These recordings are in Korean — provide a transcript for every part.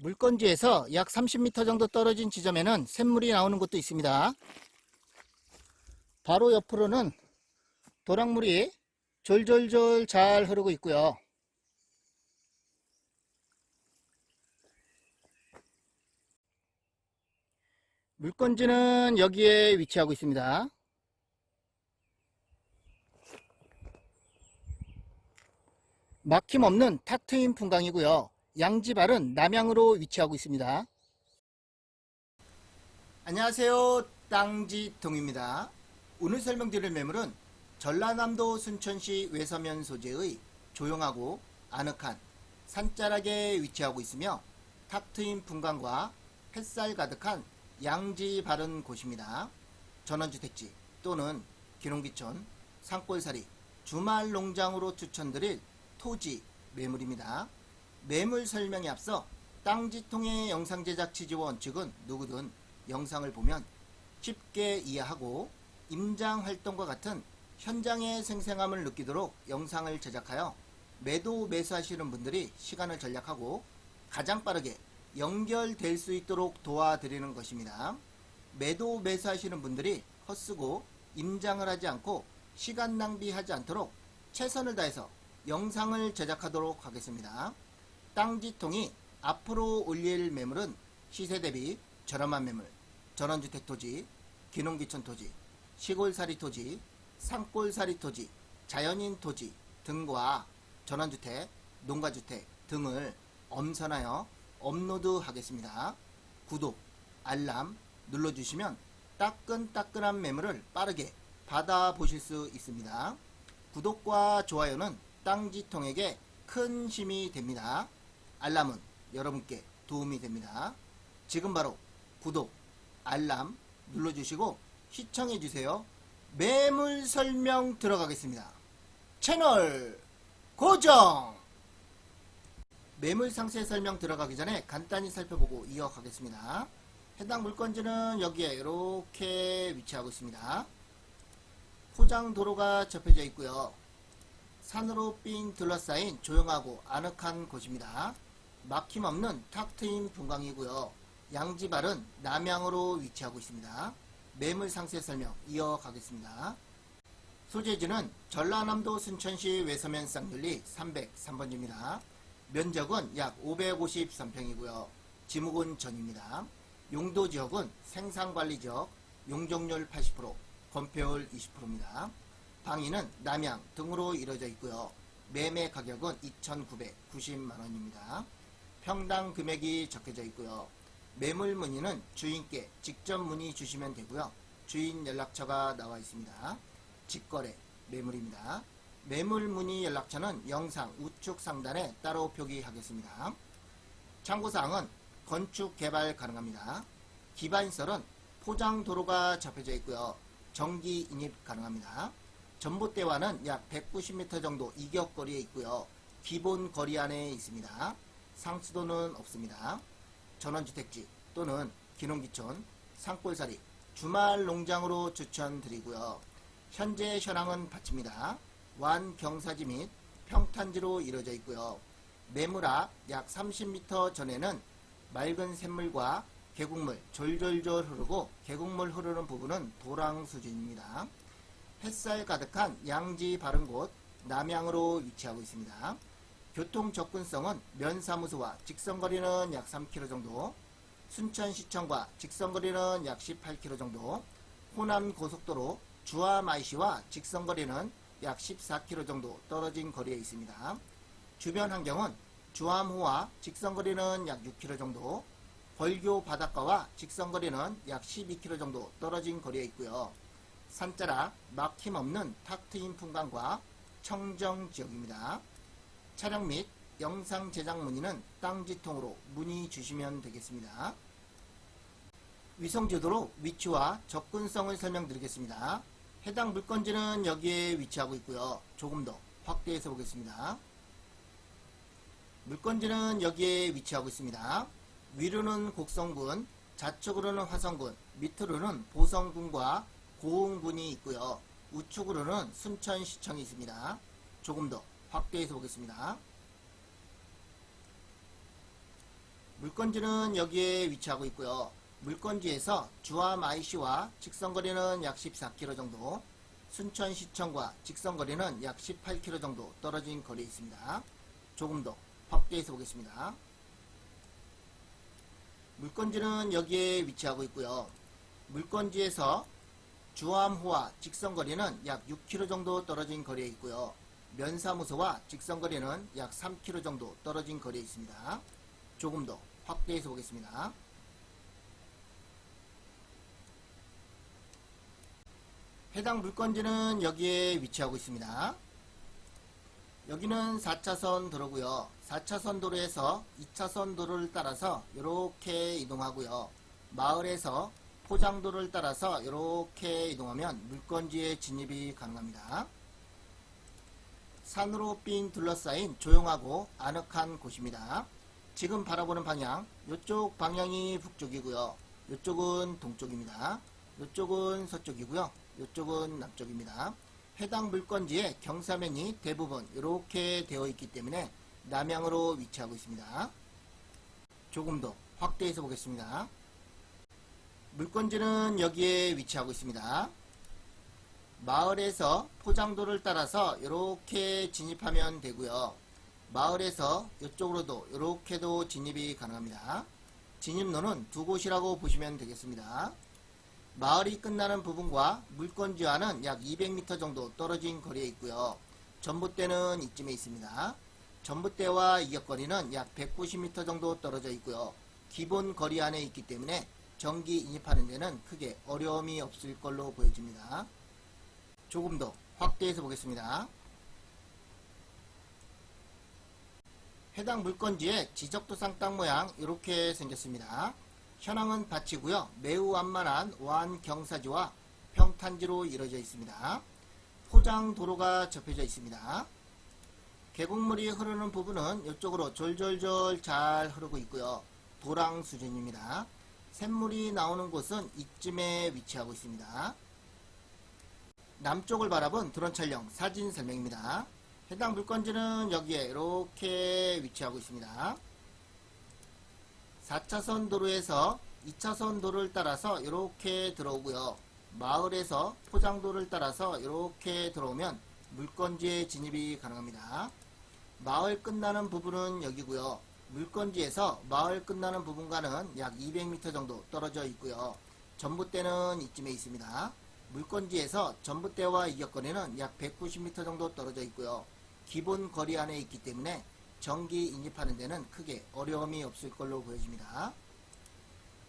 물건지에서 약 30m 정도 떨어진 지점에는 샘물이 나오는 곳도 있습니다. 바로 옆으로는 도랑물이 졸졸졸 잘 흐르고 있고요. 물건지는 여기에 위치하고 있습니다. 막힘없는 탁 트인 풍광이고요. 양지발은 남향으로 위치하고 있습니다. 안녕하세요. 땅지동입니다. 오늘 설명드릴 매물은 전라남도 순천시 외서면 소재의 조용하고 아늑한 산자락에 위치하고 있으며 탁 트인 풍광과 햇살 가득한 양지 바른 곳입니다. 전원주택지 또는 기농기촌, 산골살이, 주말 농장으로 추천드릴 토지 매물입니다. 매물 설명에 앞서 땅지통의 영상 제작 취지와 원칙은 누구든 영상을 보면 쉽게 이해하고 임장 활동과 같은 현장의 생생함을 느끼도록 영상을 제작하여 매도 매수하시는 분들이 시간을 절약하고 가장 빠르게 연결될 수 있도록 도와드리는 것입니다. 매도 매수하시는 분들이 헛쓰고 임장을 하지 않고 시간 낭비하지 않도록 최선을 다해서 영상을 제작하도록 하겠습니다. 땅지통이 앞으로 올릴 매물은 시세 대비 저렴한 매물, 전원주택 토지, 기농기촌 토지, 시골살이 토지, 산골살이 토지, 자연인 토지 등과 전원주택, 농가주택 등을 엄선하여 업로드하겠습니다. 구독, 알람 눌러주시면 따끈따끈한 매물을 빠르게 받아보실 수 있습니다. 구독과 좋아요는 땅지통에게 큰 힘이 됩니다. 알람은 여러분께 도움이 됩니다. 지금 바로 구독, 알람 눌러주시고 시청해주세요. 매물 설명 들어가겠습니다. 채널 고정! 매물 상세 설명 들어가기 전에 간단히 살펴보고 이어가겠습니다. 해당 물건지는 여기에 이렇게 위치하고 있습니다. 포장 도로가 접혀져 있고요. 산으로 삥 둘러싸인 조용하고 아늑한 곳입니다. 막힘없는 탁 트인 분광이고요. 양지발은 남향으로 위치하고 있습니다. 매물 상세 설명 이어가겠습니다. 소재지는 전라남도 순천시 외서면 쌍윤리 303번지입니다. 면적은 약 553평이고요. 지목은 전입니다. 용도 지역은 생산관리 지역, 용적률 80%, 건폐율 20%입니다. 방위는 남양 등으로 이루어져 있고요. 매매 가격은 2,990만 원입니다. 평당 금액이 적혀져 있고요. 매물 문의는 주인께 직접 문의 주시면 되고요. 주인 연락처가 나와 있습니다. 직거래 매물입니다. 매물 문의 연락처는 영상 우측 상단에 따로 표기하겠습니다. 참고사항은 건축 개발 가능합니다. 기반시설은 포장 도로가 접혀져 있고요. 전기 인입 가능합니다. 전봇대와는 약 190m 정도 이격 거리에 있고요. 기본 거리 안에 있습니다. 상수도는 없습니다. 전원주택지 또는 기농기촌, 산골살이, 주말 농장으로 추천드리고요. 현재 현황은 밭입니다. 완 경사지 및 평탄지로 이루어져 있고요. 매물 앞약 30m 전에는 맑은 샘물과 계곡물 졸졸졸 흐르고 계곡물 흐르는 부분은 도랑 수준입니다. 햇살 가득한 양지 바른 곳 남양으로 위치하고 있습니다. 교통 접근성은 면사무소와 직선거리는 약 3km 정도, 순천시청과 직선거리는 약 18km 정도, 호남 고속도로 주암IC와 직선거리는 약 14km 정도 떨어진 거리에 있습니다. 주변 환경은 주암호와 직선거리는 약 6km 정도, 벌교 바닷가와 직선거리는 약 12km 정도 떨어진 거리에 있고요. 산자락 막힘없는 탁 트인 풍광과 청정 지역입니다. 촬영 및 영상 제작 문의는 땅지통으로 문의 주시면 되겠습니다. 위성지도로 위치와 접근성을 설명드리겠습니다. 해당 물건지는 여기에 위치하고 있고요. 조금 더 확대해서 보겠습니다. 물건지는 여기에 위치하고 있습니다. 위로는 곡성군, 좌측으로는 화성군, 밑으로는 보성군과 고흥군이 있고요. 우측으로는 순천시청이 있습니다. 조금 더 확대해서 보겠습니다. 물건지는 여기에 위치하고 있고요. 물건지에서 주암 IC와 직선거리는 약 14km 정도, 순천시청과 직선거리는 약 18km 정도 떨어진 거리에 있습니다. 조금 더 확대해서 보겠습니다. 물건지는 여기에 위치하고 있고요. 물건지에서 주암호와 직선거리는 약 6km 정도 떨어진 거리에 있고요. 면사무소와 직선거리는 약 3km 정도 떨어진 거리에 있습니다. 조금 더 확대해서 보겠습니다. 해당 물건지는 여기에 위치하고 있습니다. 여기는 4차선 도로고요. 4차선 도로에서 2차선 도로를 따라서 이렇게 이동하고요. 마을에서 포장도를 따라서 이렇게 이동하면 물건지에 진입이 가능합니다. 산으로 삥 둘러싸인 조용하고 아늑한 곳입니다. 지금 바라보는 방향, 이쪽 방향이 북쪽이고요. 이쪽은 동쪽입니다. 이쪽은 서쪽이고요. 이쪽은 남쪽입니다. 해당 물건지의 경사면이 대부분 이렇게 되어 있기 때문에 남향으로 위치하고 있습니다. 조금 더 확대해서 보겠습니다. 물건지는 여기에 위치하고 있습니다. 마을에서 포장도를 따라서 이렇게 진입하면 되고요. 마을에서 이쪽으로도 이렇게도 진입이 가능합니다. 진입로는 두 곳이라고 보시면 되겠습니다. 마을이 끝나는 부분과 물건지와는 약 200m 정도 떨어진 거리에 있고요. 전봇대는 이쯤에 있습니다. 전봇대와 이격거리는 약 190m 정도 떨어져 있고요. 기본 거리 안에 있기 때문에 전기 인입하는 데는 크게 어려움이 없을 걸로 보여집니다. 조금 더 확대해서 보겠습니다. 해당 물건지의 지적도상 땅 모양 이렇게 생겼습니다. 현황은 밭이고요. 매우 완만한 완경사지와 평탄지로 이루어져 있습니다. 포장 도로가 접혀져 있습니다. 계곡물이 흐르는 부분은 이쪽으로 졸졸졸 잘 흐르고 있고요. 도랑 수준입니다. 샘물이 나오는 곳은 이쯤에 위치하고 있습니다. 남쪽을 바라본 드론 촬영 사진 설명입니다. 해당 물건지는 여기에 이렇게 위치하고 있습니다. 4차선 도로에서 2차선 도로를 따라서 이렇게 들어오고요. 마을에서 포장도를 따라서 이렇게 들어오면 물건지에 진입이 가능합니다. 마을 끝나는 부분은 여기고요. 물건지에서 마을 끝나는 부분과는 약 200m 정도 떨어져 있고요. 전봇대는 이쯤에 있습니다. 물건지에서 전봇대와 이격거리는 약 190m 정도 떨어져 있고요. 기본 거리 안에 있기 때문에 전기 인입하는 데는 크게 어려움이 없을 걸로 보여집니다.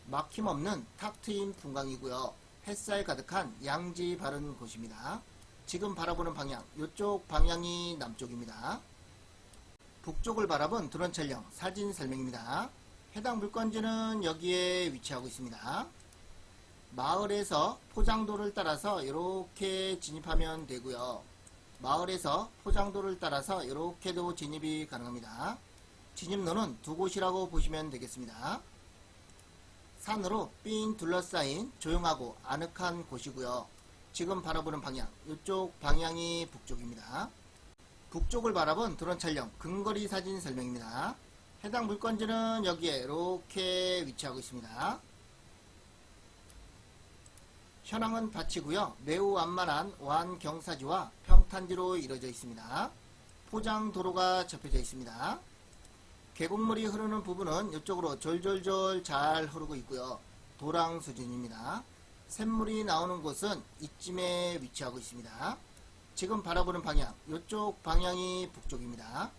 막힘없는 탁 트인 분광이고요. 햇살 가득한 양지 바른 곳입니다. 지금 바라보는 방향, 이쪽 방향이 남쪽입니다. 북쪽을 바라본 드론 촬영 사진 설명입니다. 해당 물건지는 여기에 위치하고 있습니다. 마을에서 포장도를 따라서 이렇게 진입하면 되고요. 마을에서 포장도를 따라서 이렇게도 진입이 가능합니다. 진입로는 두 곳이라고 보시면 되겠습니다. 산으로 삥 둘러싸인 조용하고 아늑한 곳이고요. 지금 바라보는 방향, 이쪽 방향이 북쪽입니다. 북쪽을 바라본 드론 촬영 근거리 사진 설명입니다. 해당 물건지는 여기에 이렇게 위치하고 있습니다. 현황은 밭이고요. 매우 완만한 완경사지와 평탄지로 이루어져 있습니다. 포장 도로가 접혀져 있습니다. 계곡물이 흐르는 부분은 이쪽으로 졸졸졸 잘 흐르고 있고요. 도랑 수준입니다. 샘물이 나오는 곳은 이쯤에 위치하고 있습니다. 지금 바라보는 방향, 이쪽 방향이 북쪽입니다.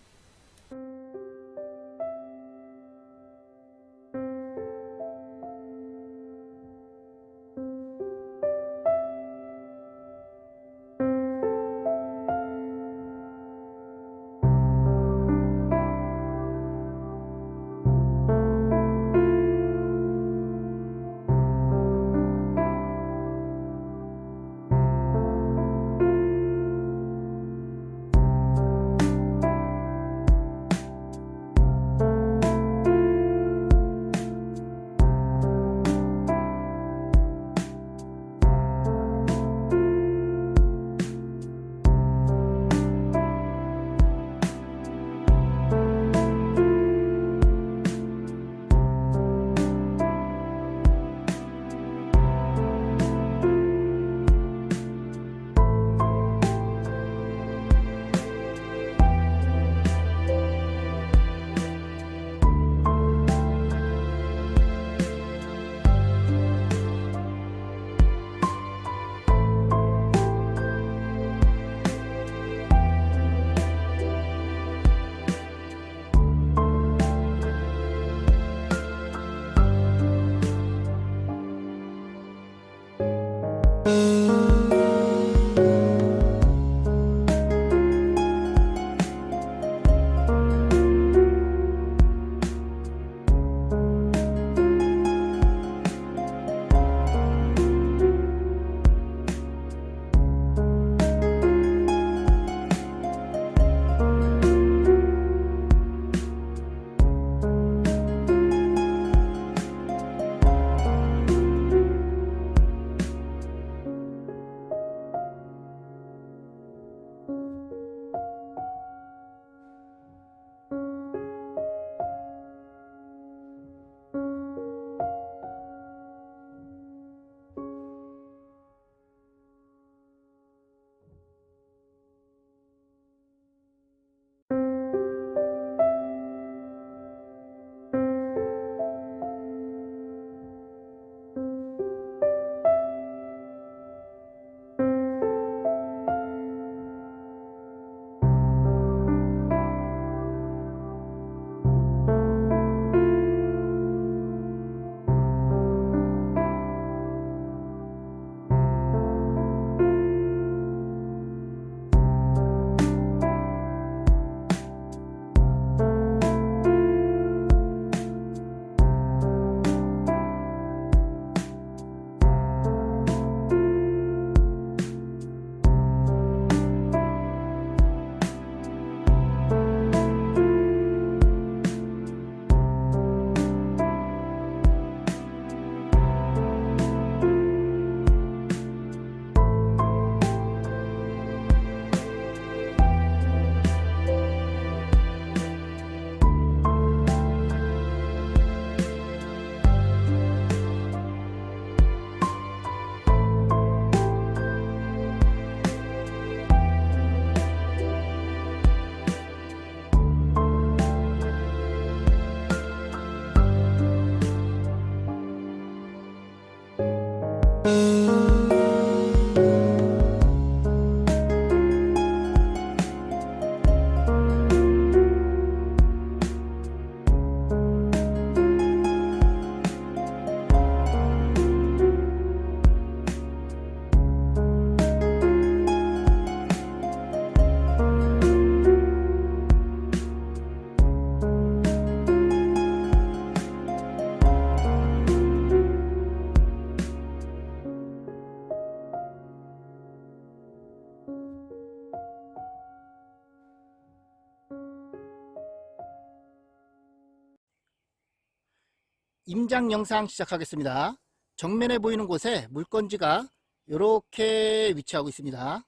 임장 영상 시작하겠습니다. 정면에 보이는 곳에 물건지가 이렇게 위치하고 있습니다.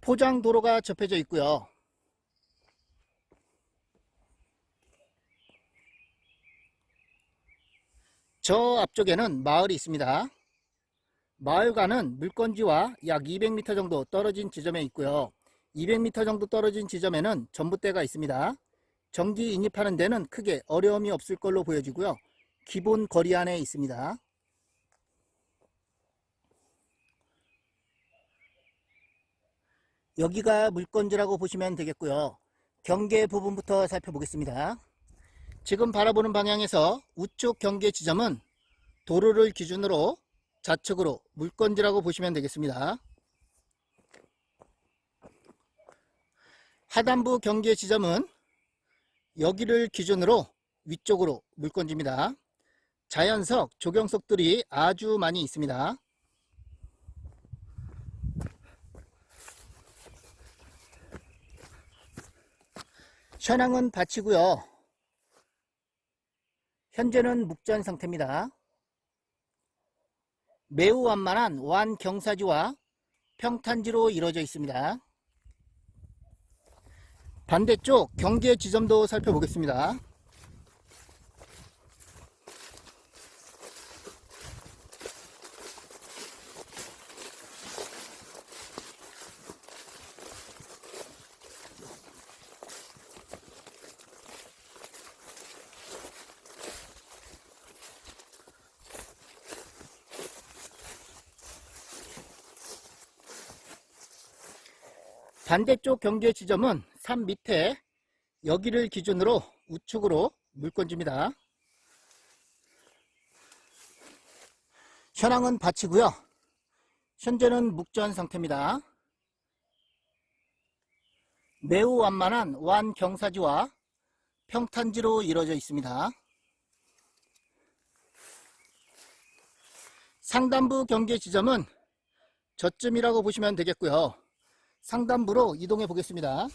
포장 도로가 접혀져 있고요. 저 앞쪽에는 마을이 있습니다. 마을과는 물건지와 약 200m 정도 떨어진 지점에 있고요. 200m 정도 떨어진 지점에는 전봇대가 있습니다. 전기 인입하는 데는 크게 어려움이 없을 걸로 보여지고요. 기본 거리 안에 있습니다. 여기가 물건지라고 보시면 되겠고요. 경계 부분부터 살펴보겠습니다. 지금 바라보는 방향에서 우측 경계 지점은 도로를 기준으로 좌측으로 물건지라고 보시면 되겠습니다. 하단부 경계 지점은 여기를 기준으로 위쪽으로 물건지입니다. 자연석, 조경석들이 아주 많이 있습니다. 현황은 밭이고요. 현재는 묵전 상태입니다. 매우 완만한 완 경사지와 평탄지로 이루어져 있습니다. 반대쪽 경계 지점도 살펴보겠습니다. 반대쪽 경계 지점은 산 밑에 여기를 기준으로 우측으로 물건집니다. 현황은 밭이고요. 현재는 묵전 상태입니다. 매우 완만한 완 경사지와 평탄지로 이루어져 있습니다. 상단부 경계 지점은 저쯤이라고 보시면 되겠고요. 상단부로 이동해 보겠습니다.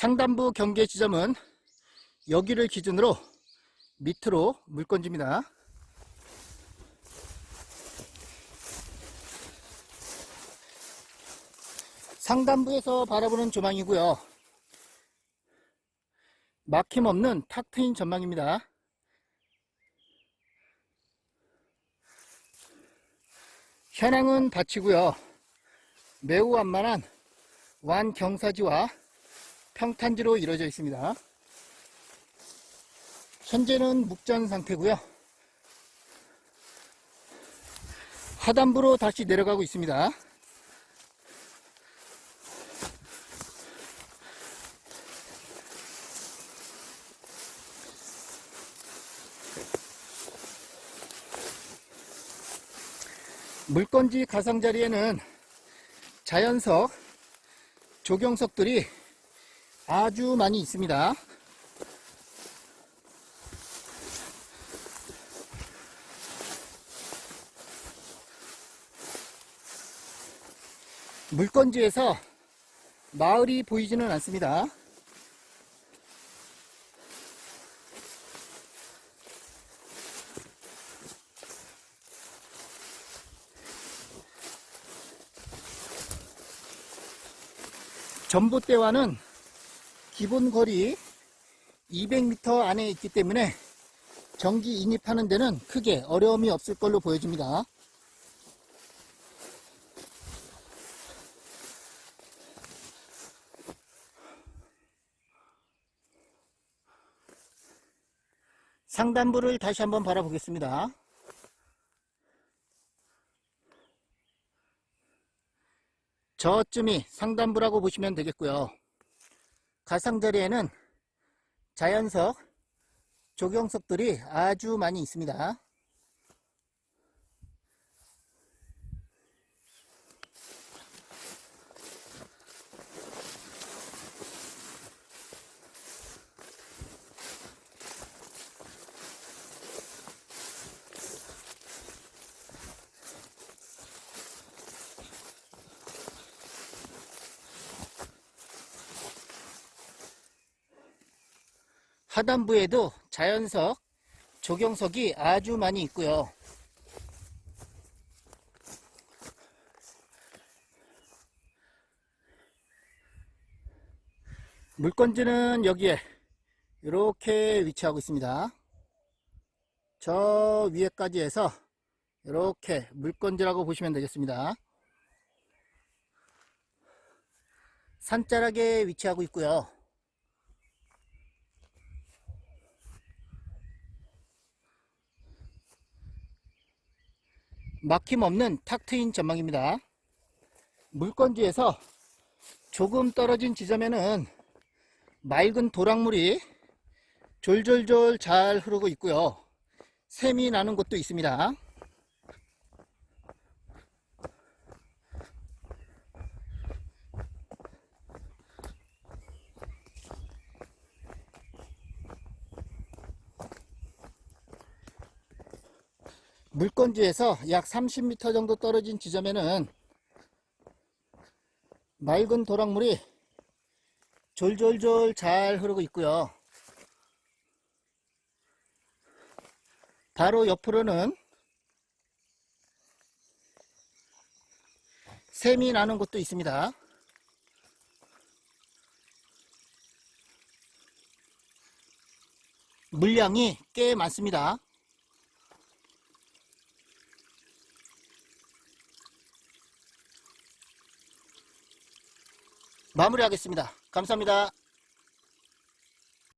상단부 경계 지점은 여기를 기준으로 밑으로 물건집니다. 상단부에서 바라보는 조망이고요. 막힘없는 탁 트인 전망입니다. 현황은 밭이고요. 매우 완만한 완 경사지와 평탄지로 이루어져 있습니다. 현재는 묵전 상태고요. 하단부로 다시 내려가고 있습니다. 물건지 가상자리에는 자연석, 조경석들이 아주 많이 있습니다. 물건지에서 마을이 보이지는 않습니다. 전봇대와는 기본 거리 200m 안에 있기 때문에 전기 인입하는 데는 크게 어려움이 없을 걸로 보여집니다. 상단부를 다시 한번 바라보겠습니다. 저쯤이 상단부라고 보시면 되겠고요. 가상자리에는 자연석, 조경석들이 아주 많이 있습니다. 하단부에도 자연석, 조경석이 아주 많이 있고요. 물건지는 여기에 이렇게 위치하고 있습니다. 저 위에까지 해서 이렇게 물건지라고 보시면 되겠습니다. 산자락에 위치하고 있고요. 막힘없는 탁 트인 전망입니다. 물건지에서 조금 떨어진 지점에는 맑은 도랑물이 졸졸졸 잘 흐르고 있고요. 샘이 나는 곳도 있습니다. 물건지에서 약 30m 정도 떨어진 지점에는 맑은 도랑물이 졸졸졸 잘 흐르고 있고요. 바로 옆으로는 샘이 나는 곳도 있습니다. 물량이 꽤 많습니다. 마무리하겠습니다. 감사합니다.